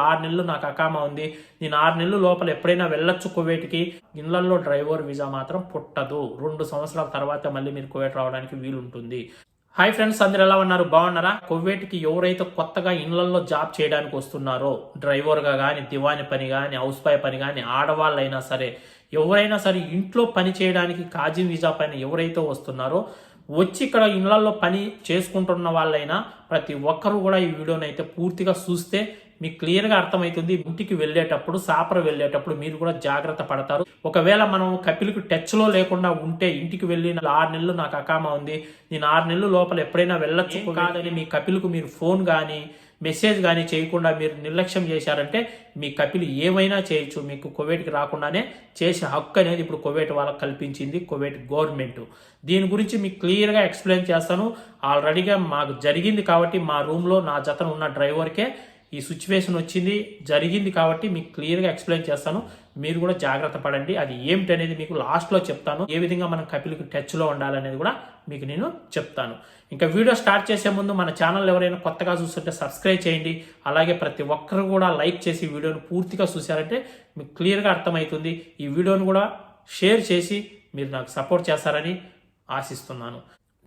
ఆరు నెలలు నాకు అకామా ఉంది. నేను ఆరు నెలలు లోపల ఎప్పుడైనా వెళ్ళొచ్చు కువైట్కి. ఇళ్ళలో డ్రైవర్ వీసా మాత్రం పుట్టదు. రెండు సంవత్సరాల తర్వాత మళ్ళీ మీరు కువైట్ రావడానికి వీలుంటుంది. హాయ్ ఫ్రెండ్స్ అందరు ఎలా ఉన్నారు? బాగున్నారా? కువైట్కి ఎవరైతే కొత్తగా ఇళ్ళలో జాబ్ చేయడానికి వస్తున్నారో డ్రైవర్గా కానీ దివాని పని కానీ హౌస్ బాయ్ పని కానీ ఆడవాళ్ళైనా సరే ఎవరైనా సరే ఇంట్లో పని చేయడానికి కాజీ వీసా పైన ఎవరైతే వస్తున్నారో వచ్చి ఇక్కడ ఇళ్ళలో పని చేసుకుంటున్న వాళ్ళైనా ప్రతి ఒక్కరు కూడా ఈ వీడియోని అయితే పూర్తిగా చూస్తే మీకు క్లియర్గా అర్థమవుతుంది. ఇంటికి వెళ్ళేటప్పుడు సాపర వెళ్ళేటప్పుడు మీరు కూడా జాగ్రత్త పడతారు. ఒకవేళ మనం కపిల్కి టచ్లో లేకుండా ఉంటే ఇంటికి వెళ్ళి ఆరు నెలలు నాకు అకామా ఉంది. నేను ఆరు నెలలు లోపల ఎప్పుడైనా వెళ్ళొచ్చు. కాదని మీ కపిల్కు మీరు ఫోన్ కానీ మెసేజ్ కానీ చేయకుండా మీరు నిర్లక్ష్యం చేశారంటే మీ కపిల్ ఏమైనా చేయొచ్చు. మీకు కువైట్కి రాకుండానే చేసే హక్కు అనేది ఇప్పుడు కువైట్ వాళ్ళకి కల్పించింది కువైట్ గవర్నమెంట్. దీని గురించి మీకు క్లియర్గా ఎక్స్ప్లెయిన్ చేస్తాను. ఆల్రెడీగా మాకు జరిగింది కాబట్టి మా రూమ్లో నా జతను ఉన్న డ్రైవర్కే ఈ సిచ్యువేషన్ వచ్చింది జరిగింది కాబట్టి మీకు క్లియర్గా ఎక్స్ప్లెయిన్ చేస్తాను. మీరు కూడా జాగ్రత్త పడండి. అది ఏమిటి అనేది మీకు లాస్ట్లో చెప్తాను. ఏ విధంగా మనం కపిల్కి టచ్లో ఉండాలనేది కూడా మీకు నేను చెప్తాను. ఇంకా వీడియో స్టార్ట్ చేసే ముందు మన ఛానల్ ఎవరైనా కొత్తగా చూస్తుంటే సబ్స్క్రైబ్ చేయండి. అలాగే ప్రతి ఒక్కరు కూడా లైక్ చేసి వీడియోను పూర్తిగా చూశారంటే మీకు క్లియర్గా అర్థమవుతుంది. ఈ వీడియోను కూడా షేర్ చేసి మీరు నాకు సపోర్ట్ చేస్తారని ఆశిస్తున్నాను.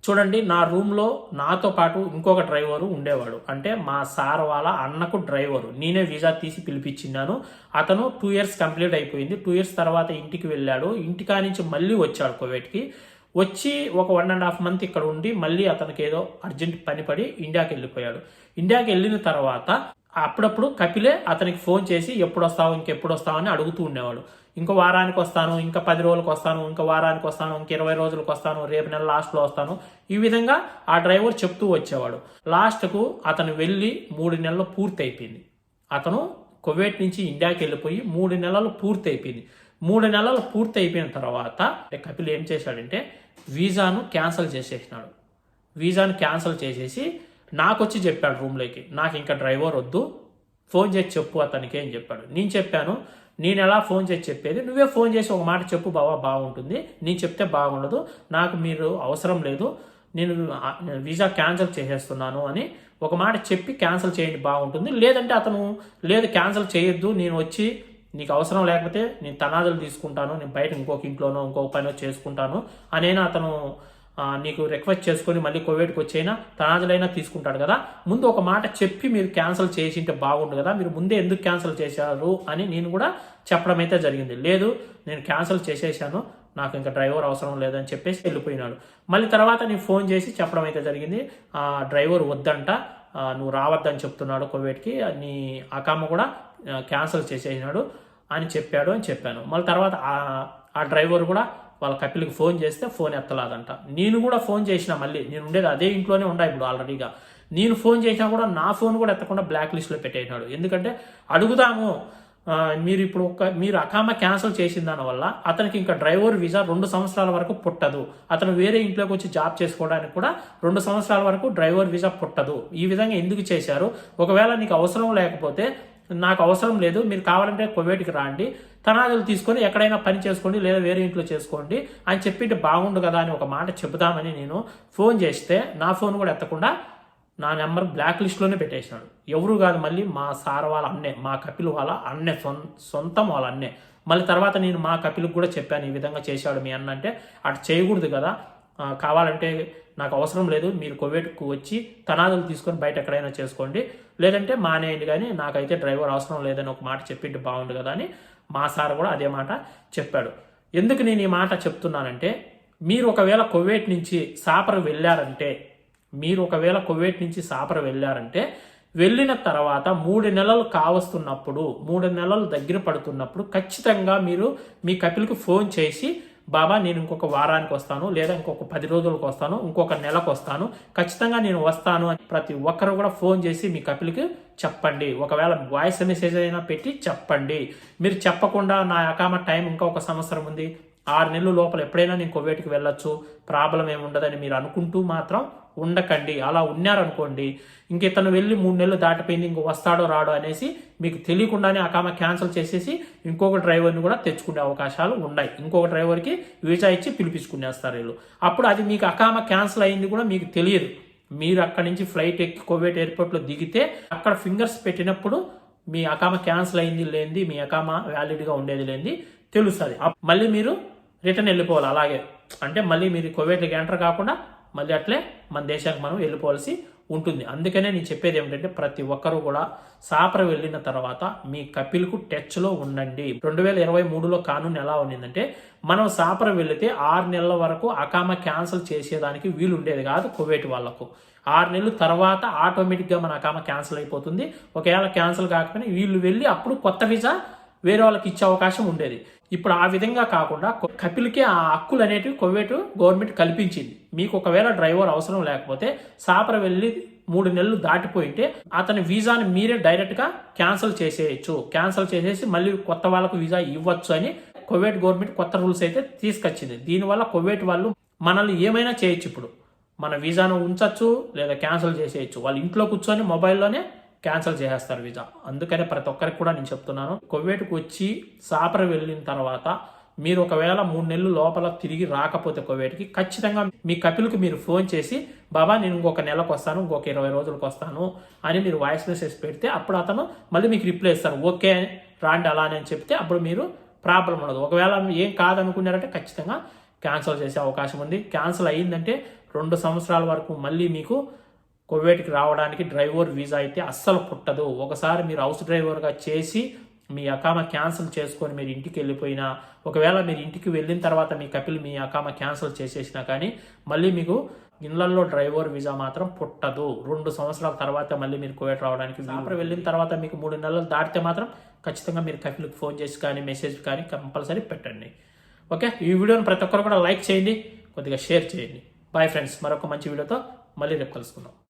చూడండి నా రూమ్లో నాతో పాటు ఇంకొక డ్రైవరు ఉండేవాడు. అంటే మా సార్ వాళ్ళ అన్నకు డ్రైవరు. నేనే వీసా తీసి పిలిపించిన్నాను. అతను టూ ఇయర్స్ కంప్లీట్ అయిపోయింది. టూ ఇయర్స్ తర్వాత ఇంటికి వెళ్ళాడు. ఇంటికా నుంచి మళ్ళీ వచ్చాడు కోవిడ్కి. వచ్చి ఒక వన్ అండ్ హాఫ్ మంత్ ఇక్కడ ఉండి మళ్ళీ అతనికి ఏదో అర్జెంట్ పని పడి ఇండియాకి వెళ్ళిపోయాడు. ఇండియాకి వెళ్ళిన తర్వాత అప్పుడప్పుడు కపిలే అతనికి ఫోన్ చేసి ఎప్పుడు వస్తావు? ఇంకెప్పుడు వస్తావు? అని అడుగుతూ ఉండేవాడు. ఇంకో వారానికి వస్తాను ఇంకా పది రోజులకు వస్తాను ఇంకా వారానికి వస్తాను ఇంక ఇరవై రోజులకు వస్తాను రేపు నెల లాస్ట్లో వస్తాను. ఈ విధంగా ఆ డ్రైవర్ చెప్తూ వచ్చేవాడు. లాస్ట్కు అతను వెళ్ళి మూడు నెలలు పూర్తి అయిపోయింది అతను కువైట్ నుంచి ఇండియాకి వెళ్ళిపోయి మూడు నెలలు పూర్తి అయిపోయింది మూడు నెలలు పూర్తి అయిపోయిన తర్వాత కపిల్ ఏం చేశాడంటే వీసాను క్యాన్సిల్ చేసేసినాడు. వీసాను క్యాన్సిల్ చేసేసి నాకు వచ్చి చెప్పాడు రూమ్లోకి. నాకు ఇంకా డ్రైవర్ వద్దు ఫోన్ చేసి చెప్పు అతనికి అని చెప్పాడు. నేను చెప్పాను నేను ఎలా ఫోన్ చేసి చెప్పేది? నువ్వే ఫోన్ చేసి ఒక మాట చెప్పు బావా బాగుంటుంది. నేను చెప్తే బాగుండదు. నాకు మీరు అవసరం లేదు. నేను వీసా క్యాన్సిల్ చేసేస్తున్నాను అని ఒక మాట చెప్పి క్యాన్సిల్ చేయండి బాగుంటుంది. లేదంటే అతను లేదు క్యాన్సిల్ చేయొద్దు. నేను వచ్చి నీకు అవసరం లేకపోతే నేను తనాదులు తీసుకుంటాను. నేను బయట ఇంకొక ఇంట్లోనో ఇంకొక పైన చేసుకుంటాను. అనేనా అతను నీకు రిక్వెస్ట్ చేసుకొని మళ్ళీ కోవిడ్కి వచ్చైనా? తనాజులైనా తీసుకుంటాడు కదా? ముందు ఒక మాట చెప్పి మీరు క్యాన్సిల్ చేసింటే బాగుండు కదా? మీరు ముందే ఎందుకు క్యాన్సిల్ చేశారు అని నేను కూడా చెప్పడం అయితే జరిగింది. లేదు నేను క్యాన్సిల్ చేసేసాను. నాకు ఇంకా డ్రైవర్ అవసరం లేదని చెప్పేసి వెళ్ళిపోయినాడు. మళ్ళీ తర్వాత నేను ఫోన్ చేసి చెప్పడం అయితే జరిగింది. ఆ డ్రైవర్ వద్దంట. నువ్వు రావద్దని చెప్తున్నాడు కోవిడ్కి నీ అకామ కూడా క్యాన్సిల్ చేసేసినాడు అని చెప్పాడు అని చెప్పాను. మళ్ళీ తర్వాత ఆ డ్రైవర్ కూడా వాళ్ళ కపిల్కి ఫోన్ చేస్తే ఫోన్ ఎత్తలాదంట. నేను కూడా ఫోన్ చేసిన మళ్ళీ. నేను ఉండేది అదే ఇంట్లోనే ఉండా ఇప్పుడు ఆల్రెడీగా. నేను ఫోన్ చేసినా కూడా నా ఫోన్ కూడా ఎత్తకుండా బ్లాక్ లిస్ట్లో పెట్టేసినాడు. ఎందుకంటే అడుగుదాము మీరు ఇప్పుడు ఒక మీరు అకామ క్యాన్సిల్ చేసిన దానివల్ల అతనికి ఇంకా డ్రైవర్ వీసా రెండు సంవత్సరాల వరకు పుట్టదు. అతను వేరే ఇంట్లోకి వచ్చి జాబ్ చేసుకోవడానికి కూడా రెండు సంవత్సరాల వరకు డ్రైవర్ వీసా పుట్టదు. ఈ విధంగా ఎందుకు చేశారు? ఒకవేళ నీకు అవసరం లేకపోతే నాకు అవసరం లేదు మీరు కావాలంటే కువైట్కి రాండి తనాదులు తీసుకొని ఎక్కడైనా పని చేసుకోండి లేదా వేరే ఇంట్లో చేసుకోండి అని చెప్పింటే బాగుండు కదా అని ఒక మాట చెబుదామని నేను ఫోన్ చేస్తే నా ఫోన్ కూడా ఎత్తకుండా నా నెంబర్ బ్లాక్ లిస్ట్లోనే పెట్టేసినాడు. ఎవరు కాదు మళ్ళీ మా సార్ వాళ్ళ అన్నే మా కపిల్ వాళ్ళ అన్నే సొం సొంతం వాళ్ళ అన్నే. మళ్ళీ తర్వాత నేను మా కపిల్కి కూడా చెప్పాను ఈ విధంగా చేశాడు మీ అన్న అంటే అటు చేయకూడదు కదా కావాలంటే నాకు అవసరం లేదు మీరు కోవిడ్కు వచ్చి తనాదులు తీసుకొని బయట ఎక్కడైనా చేసుకోండి. లేదంటే మానేయండి కానీ నాకైతే డ్రైవర్ అవసరం లేదని ఒక మాట చెప్పింటే బాగుండు కదా అని మా సార్ కూడా అదే మాట చెప్పాడు. ఎందుకు నేను ఈ మాట చెప్తున్నానంటే మీరు ఒకవేళ కువైట్ నుంచి సాపర్ వెళ్ళారంటే మీరు ఒకవేళ కువైట్ నుంచి సాపర వెళ్ళారంటే వెళ్ళిన తర్వాత మూడు నెలలు కావస్తున్నప్పుడు మూడు నెలలు దగ్గర పడుతున్నప్పుడు ఖచ్చితంగా మీరు మీ కపిల్కి ఫోన్ చేసి బాబా నేను ఇంకొక వారానికి వస్తాను లేదా ఇంకొక పది రోజులకు వస్తాను ఇంకొక నెలకు వస్తాను. ఖచ్చితంగా నేను వస్తాను అని ప్రతి ఒక్కరు కూడా ఫోన్ చేసి మీ కపిల్కి చెప్పండి. ఒకవేళ వాయిస్ మెసేజ్ అయినా పెట్టి చెప్పండి. మీరు చెప్పకుండా నా అకామ టైం ఇంకా ఒక సంవత్సరం ఉంది. ఆరు నెలల లోపల ఎప్పుడైనా నేను కువైట్కి వెళ్ళొచ్చు. ప్రాబ్లం ఏమి మీరు అనుకుంటూ మాత్రం ఉండకండి అలా ఉన్నారనుకోండి ఇంక ఇతను వెళ్ళి మూడు నెలలు దాటిపోయింది ఇంక వస్తాడో రాడో అనేసి మీకు తెలియకుండానే అకామ క్యాన్సిల్ చేసేసి ఇంకొక డ్రైవర్ని కూడా తెచ్చుకునే అవకాశాలు ఉన్నాయి. ఇంకొక డ్రైవర్కి వీసా ఇచ్చి పిలిపించుకునేస్తారు వీళ్ళు. అప్పుడు అది మీకు అకామ క్యాన్సిల్ అయింది కూడా మీకు తెలియదు. మీరు అక్కడి నుంచి ఫ్లైట్ ఎక్కి కోవేట్ ఎయిర్పోర్ట్లో దిగితే అక్కడ ఫింగర్స్ పెట్టినప్పుడు మీ అకామ క్యాన్సిల్ అయింది లేనిది మీ అకామ వ్యాలిడ్గా ఉండేది లేనిది తెలుస్తుంది. అప్- మళ్ళీ మీరు రిటర్న్ వెళ్ళిపోవాలి అలాగే. అంటే మళ్ళీ మీరు కోవేట్కి ఎంటర్ కాకుండా మళ్ళీ అట్లే మన దేశానికి మనం వెళ్ళిపోవాల్సి ఉంటుంది. అందుకనే నేను చెప్పేది ఏమిటంటే ప్రతి ఒక్కరూ కూడా సాపర వెళ్ళిన తర్వాత మీ కపిల్కు టచ్లో ఉండండి. రెండు వేల ఇరవై మూడులో కానూన్ ఎలా ఉండిందంటే మనం సాపర వెళితే ఆరు నెలల వరకు అకామ క్యాన్సిల్ చేసేదానికి వీలు ఉండేది కాదు కువైట్ వాళ్ళకు. ఆరు నెలల తర్వాత ఆటోమేటిక్గా మన అకామ క్యాన్సిల్ అయిపోతుంది. ఒకవేళ క్యాన్సిల్ కాకపోయినా వీళ్ళు వెళ్ళి అప్పుడు కొత్త వీసా వేరే వాళ్ళకి ఇచ్చే అవకాశం ఉండేది. ఇప్పుడు ఆ విధంగా కాకుండా కపిల్కి ఆ హక్కులు అనేటివి కొవ్వేటు గవర్నమెంట్ కల్పించింది. మీకు ఒకవేళ డ్రైవర్ అవసరం లేకపోతే సాపర వెళ్ళి మూడు నెలలు దాటిపోయింటే అతని వీసాని మీరే డైరెక్ట్గా క్యాన్సిల్ చేసేయచ్చు. క్యాన్సిల్ చేసేసి మళ్ళీ కొత్త వాళ్ళకు వీసా ఇవ్వచ్చు అని కువైట్ గవర్నమెంట్ కొత్త రూల్స్ అయితే తీసుకొచ్చింది. దీనివల్ల కువైట్ వాళ్ళు మనల్ని ఏమైనా చేయొచ్చు ఇప్పుడు. మన వీసాను ఉంచవచ్చు లేదా క్యాన్సిల్ చేసేయచ్చు. వాళ్ళు ఇంట్లో కూర్చొని మొబైల్లోనే క్యాన్సిల్ చేసేస్తారు వీసా అందుకనే ప్రతి ఒక్కరికి కూడా నేను చెప్తున్నాను కువైట్కి వచ్చి సాపర వెళ్ళిన తర్వాత మీరు ఒకవేళ మూడు నెలలు లోపల తిరిగి రాకపోతే కువైట్కి ఖచ్చితంగా మీ కపిల్కి మీరు ఫోన్ చేసి బాబా నేను ఇంకొక నెలకు వస్తాను ఇంకొక ఇరవై రోజులకు వస్తాను అని మీరు వాయిస్ మెసేజ్ పెడితే అప్పుడు అతను మళ్ళీ మీకు రిప్లై ఇస్తారు. ఓకే రాండి అలానే అని చెప్తే అప్పుడు మీరు ప్రాబ్లం ఉండదు. ఒకవేళ ఏం కాదనుకున్నారంటే ఖచ్చితంగా క్యాన్సిల్ చేసే అవకాశం ఉంది. క్యాన్సిల్ అయ్యిందంటే రెండు సంవత్సరాల వరకు మళ్ళీ మీకు కువైట్కి రావడానికి డ్రైవర్ వీసా అయితే అస్సలు పుట్టదు. ఒకసారి మీరు హౌస్ డ్రైవర్గా చేసి మీ అకామ క్యాన్సిల్ చేసుకొని మీరు ఇంటికి వెళ్ళిపోయినా ఒకవేళ మీరు ఇంటికి వెళ్ళిన తర్వాత మీ కపిల్ మీ అకామ క్యాన్సిల్ చేసేసినా కానీ మళ్ళీ మీకు ఇళ్ళలో డ్రైవర్ వీసా మాత్రం పుట్టదు. రెండు సంవత్సరాల తర్వాత మళ్ళీ మీరు కువైట్ రావడానికి సాపర్ వెళ్ళిన తర్వాత మీకు మూడు నెలలు దాటితే మాత్రం ఖచ్చితంగా మీరు కపిల్కి ఫోన్ చేసి కానీ మెసేజ్ కానీ కంపల్సరీ పెట్టండి. ఓకే? ఈ వీడియోని ప్రతి ఒక్కరు కూడా లైక్ చేయండి కొద్దిగా షేర్ చేయండి. బాయ్ ఫ్రెండ్స్ మరొక మంచి వీడియోతో మళ్ళీ రేపు కలుసుకుందాం.